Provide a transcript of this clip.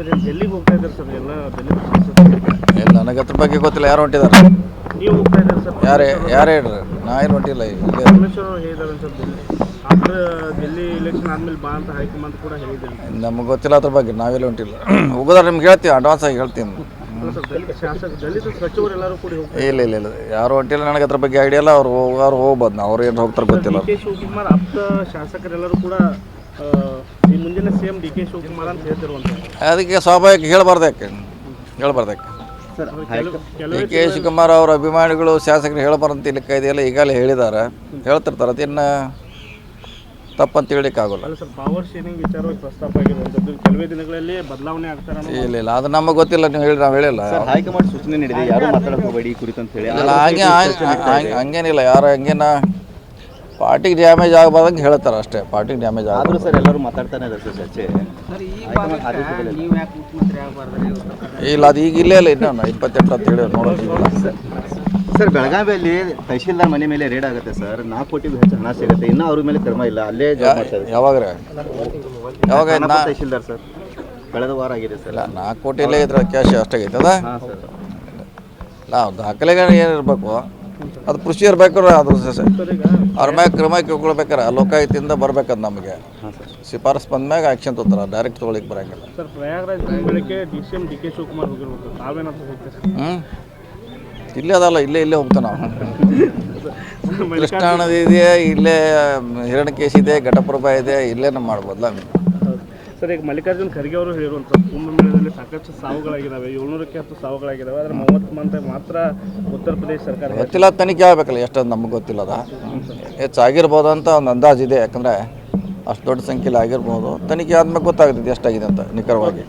Sir ಏನು ಡೆಲ್ಲಿಗೆ ಹೋಗ್ತಾ ಇದ್ದಾರೆ ಸರ್ ಎಲ್ಲ. ಇಲ್ಲ ನನಗೆ ಅದ್ರ ಬಗ್ಗೆ ಗೊತ್ತಿಲ್ಲ ಯಾರು ಹೊಂಟಿದ್ದಾರೆ? ನೀವು ಹೋಗ್ತಾ ಇದ್ದಾರೆ ಸರ್? ಯಾರೇ ಯಾರು ಹೇಳ್ರಿ ನಾ ಏನು ಹೊಂಟಿಲ್ಲ ಇಲ್ಲೇ ಪರಮೇಶ್ವರ್ ಅವರು ಹೇಳಿದ್ದಾರೆ sir Delhi after Delhi election ಆದ್ಮೇಲೆ ಬಾ ಅಂತ ಹೈಕಮಾಂಡ್ ಕೂಡ ಹೇಳಿದ್ದಾರೆ ನಮಗೆ ಗೊತ್ತಿಲ್ಲ ಅದ್ರ ಬಗ್ಗೆ ನಾವೆಲ್ಲ ಹೊಂಟಿಲ್ಲ. ಹೋಗೋದಾರೆ ನಿಮ್ಗೆ ಹೇಳ್ತೀವಿ ಅಡ್ವಾನ್ಸ್ ಆಗಿ ಹೇಳ್ತೀನಿ. ಸರ್ ದಲಿತ ಶಾಸಕ ದಲಿತ ಸಚಿವರು ಎಲ್ಲರೂ ಕೂಡಿ ಹೋಗ್ತಾರೆ ಇಲ್ಲ ಇಲ್ಲ ಇಲ್ಲ. ಯಾರು ಹೊಂಟಿಲ್ಲ ನನಗೆ ಅದ್ರ ಬಗ್ಗೆ ಐಡಿಯಾ ಇಲ್ಲ ಅವ್ರು ಹೋಗೋರು ಹೋಗ್ಬೋದು ನಾವು ಅವ್ರು ಏನು ಹೋಗ್ತಾರೆ ಗೊತ್ತಿಲ್ಲ. ಡಿ ಕೆ ಶಿವಕುಮಾರ್ ಆಪ್ತ ಶಾಸಕರೆಲ್ಲರೂ ಕೂಡ ಮುಂದಿನ C M D K Shivakumar ಅಂತ ಹೇಳ್ತಿರುವಂಥದ್ದು ಅದಕ್ಕೆ ಸ್ವಾಭಾವಿಕ ಹೇಳಬಾರ್ದು ಯಾಕೆ? ಹೇಳಬಾರ್ದು ಯಾಕೆ? ಡಿ ಕೆ ಶಿವಕುಮಾರ್ ಅವರ ಅಭಿಮಾನಿಗಳು ಶಾಸಕರು ಹೇಳಬಾರಂತ ಇಲ್ಲಿ ಇದೆಯಲ್ಲ ಈಗಾಗಲೇ ಹೇಳಿದ್ದಾರೆ. ಹೇಳ್ತಿರ್ತಾರೆ. ಅದಿನ್ನ ತಪ್ಪಂತ ಹೇಳಲಿಕ್ಕಾಗಲ್ಲ. ಪವರ್ ಶೇರಿಂಗ್ ವಿಚಾರವಾಗಿ ಪ್ರಸ್ತಾಪ ಆಗಿರುವಂಥದ್ದು ಕೆಲವೇ ದಿನಗಳಲ್ಲಿ ಬದಲಾವಣೆ ಆಗ್ತಾರೆ ಇಲ್ಲ ಇಲ್ಲ. ಅದು ನಮಗೆ ಗೊತ್ತಿಲ್ಲ. ನೀವು ಹೇಳಿ ನಾವು ಹೇಳಿಲ್ಲ. ಸರ್ ಹೈಕಮಾಂಡ್ ಸೂಚನೆ ನೀಡಿದೆ. ಯಾರು ಮಾತಾಡಕ್ ಹೋಗಬೇಡಿ ಈ ಕುರಿತು ಅಂತ ಹೇಳಿ ಹಂಗೆ- ಹಂಗೇನಿಲ್ಲ. ಯಾರು ಹಂಗೇನ ಪಾರ್ಟಿಗೆ ಡ್ಯಾಮೇಜ್ ಆಗಬಾರ್ದಂಗೆ ಹೇಳ್ತಾರೆ ಅಷ್ಟೇ ಪಾರ್ಟಿಗೆ ಡ್ಯಾಮೇಜ್ ಆದರೂ ಸರ್ ಎಲ್ಲರೂ ಮಾತಾಡ್ತಾನೆ ಇದ್ದಾರೆ ಸರ್ ಚರ್ಚೆ. ಇಲ್ಲ ಅದು ಈಗ ಇಲ್ಲೇ ಇಲ್ಲ ಇನ್ನೂ ಇಪ್ಪತ್ತೆಂಟು ಅಂತ ಹೇಳಿ ನೋಡೋದಿಲ್ಲ ಸರ್ ಬೆಳಗಾವಿಯಲ್ಲಿ ತಹಶೀಲ್ದಾರ್ ಮನೆ ಮೇಲೆ ರೇಡ್ ಆಗುತ್ತೆ ಸರ್. ನಾಲ್ಕು ಕೋಟಿಗೂ ಹೆಚ್ಚು ಹಣ ಸಿಗುತ್ತೆ. ಇನ್ನೂ ಅವ್ರ ಮೇಲೆ ಕ್ರಮ ಇಲ್ಲ. ಅಲ್ಲೇ ಜಾಬ್ ಮಾಡ್ತಾರೆ ಯಾವಾಗ ರೀ? ಯಾವಾಗ ತಹಶೀಲ್ದಾರ್ ಸರ್. ಕಳೆದ ವಾರ ಆಗಿದೆ ಸರ್. ಇಲ್ಲ ನಾಲ್ಕು ಇಲ್ಲೇ ಇದ್ರೆ ಕ್ಯಾಶ್ ಅಷ್ಟಾಗೈತದ? ಹಾಂ ಸರ್. ನಾವು ದಾಖಲೆಗಳು ಏನಿರಬೇಕು ಅದು ಕೃಷಿ ಇರ್ಬೇಕಾದ್ರೆ ಅದು ಅವ್ರ ಮ್ಯಾಗ ಕ್ರಮ ಕೇಳ್ಕೊಳ್ಬೇಕಾರೆ ಲೋಕಾಯುಕ್ತಿಯಿಂದ ಬರ್ಬೇಕದು ನಮಗೆ. ಶಿಫಾರಸ್ ಬಂದ್ಮ್ಯಾಗ ಆ್ಯಕ್ಷನ್ ತೊಗೊತಾರೆ ಡೈರೆಕ್ಟ್ ತೊಗೊಳಿಕ್ ಬರಂಗಿಲ್ಲ. ಹ್ಞೂ ಇಲ್ಲೇ ಅದಲ್ಲ ಇಲ್ಲೇ ಇಲ್ಲೇ ಹೋಗ್ತಾನೆ ನಾವು. ಕೃಷ್ಣ ನದಿ ಇದೆ ಇಲ್ಲೇ ಹಿರಣ್ಯಕೇಶ್ ಇದೆ ಘಟಪ್ರಭಾ ಇದೆ ಇಲ್ಲೇ ನಮ್ಮ ಮಾಡ್ಬೋದಲ್ಲ ಸರ್ ಈಗ ಮಲ್ಲಿಕಾರ್ಜುನ್ ಖರ್ಗೆ ಅವರು ಹೇಳಿರುವಂಥದ್ದು ಕುಂಭಮೇಳದಲ್ಲಿ ಸಾಕಷ್ಟು ಸಾವುಗಳಾಗಿದ್ದಾವೆ ಏಳ್ನೂರಕ್ಕೆ ಹತ್ತು ಸಾವುಗಳಾಗಿದ್ದಾವೆ ಆದರೆ ಮೂವತ್ತು ಮಂದಿ ಮಾತ್ರ ಉತ್ತರ ಪ್ರದೇಶ ಸರ್ಕಾರ ಗೊತ್ತಿಲ್ಲ ತನಿಖೆ ಆಗಬೇಕಲ್ಲ ಎಷ್ಟೊಂದು ನಮ್ಗೆ ಗೊತ್ತಿಲ್ಲ ಅದ ಹೆಚ್ಚಾಗಿರ್ಬೋದು ಅಂತ ಒಂದು ಅಂದಾಜು ಇದೆ. ಯಾಕಂದರೆ ಅಷ್ಟು ದೊಡ್ಡ ಸಂಖ್ಯೆಯಲ್ಲಿ ಆಗಿರ್ಬೋದು. ತನಿಖೆ ಆದ್ಮೇಲೆ ಗೊತ್ತಾಗ್ತದೆ ಎಷ್ಟಾಗಿದೆ ಅಂತ ನಿಖರವಾಗಿ.